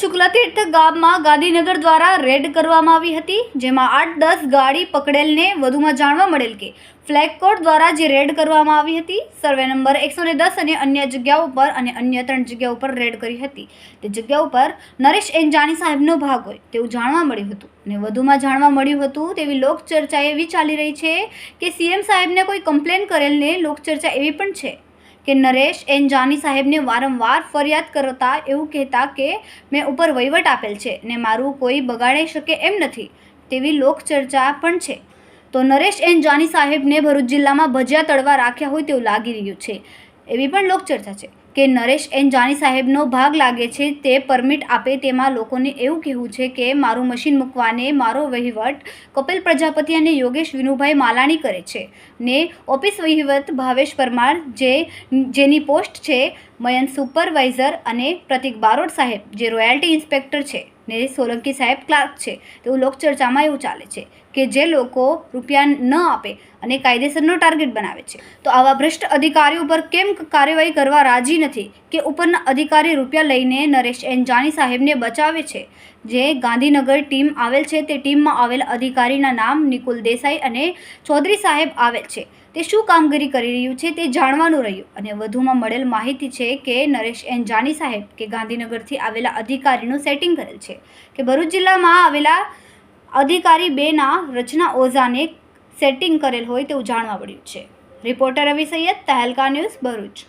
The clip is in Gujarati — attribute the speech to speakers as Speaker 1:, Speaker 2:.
Speaker 1: શુક્લતીર્થ ગામમાં ગાંધીનગર દ્વારા રેડ કરવામાં આવી હતી, જેમાં આઠ દસ ગાડી પકડેલને વધુમાં જાણવા મળેલ કે ફ્લેગ કોડ દ્વારા જે રેડ કરવામાં આવી હતી, સર્વે નંબર એકસો દસ અને અન્ય જગ્યાઓ પર અને અન્ય ત્રણ જગ્યા ઉપર રેડ કરી હતી. તે જગ્યા ઉપર નરેશ એન્જાની સાહેબનો ભાગ હોય તેવું જાણવા મળ્યું હતું અને વધુમાં જાણવા મળ્યું હતું તેવી લોકચર્ચા એવી ચાલી રહી છે કે સીએમ સાહેબને કોઈ કમ્પ્લેન કરેલને લોકચર્ચા એવી પણ છે. કે નરેશ એન જાની સાહેબને વારંવાર ફરિયાદ કરતા એવું કહેતા કે મેં ઉપર વહીવટ આપેલ છે ને મારું કોઈ બગાડી શકે એમ નથી, તેવી લોકચર્ચા પણ છે. તો નરેશ એન જાની સાહેબને ભરૂચ જિલ્લામાં ભજીયા તળવા રાખ્યા હોય તેવું લાગી રહ્યું છે, એવી પણ લોકચર્ચા છે. કે નરેશ એન જાની સાહેબનો ભાગ લાગે છે તે પરમિટ આપે તેમાં લોકોને એવું કહેવું છે કે મારું મશીન મૂકવાને મારો વહીવટ કપિલ પ્રજાપતિ અને યોગેશ વિનુભાઈ માલાણી કરે છે ને ઓફિસ વહીવટ ભાવેશ પરમાર જે, જેની પોસ્ટ છે મયંક સુપરવાઇઝર અને પ્રતિક બારોટ સાહેબ, જે રોયલ્ટી ઇન્સ્પેક્ટર છે, ને સોલંકી સાહેબ ક્લાર્ક છે તેવું લોકચર્ચામાં એવું ચાલે છે કે જે લોકો રૂપિયા ન આપે અને કાયદેસરનો ટાર્ગેટ બનાવે છે. તો આવા ભ્રષ્ટ અધિકારીઓ પર કેમ કાર્યવાહી કરવા રાજી નથી કે ઉપરના અધિકારી રૂપિયા લઈને નરેશ એન જાની સાહેબને બચાવે છે? જે ગાંધીનગર ટીમ આવેલ છે, તે ટીમમાં આવેલ અધિકારીના નામ નિકુલ દેસાઈ અને ચૌધરી સાહેબ આવેલ છે. તે શું કામગીરી કરી રહ્યું છે તે જાણવાનું રહ્યું. અને વધુમાં મળેલ માહિતી છે કે નરેશ એન જાની સાહેબ કે ગાંધીનગરથી આવેલા અધિકારીનું સેટિંગ કરેલ છે કે ભરૂચ જિલ્લામાં આવેલા અધિકારી બેના રચના ઓઝાને સેટિંગ કરેલ હોય તેવું જાણવા મળ્યું છે. Reporter Ravi Saiyed, Tehelka news Bharuch.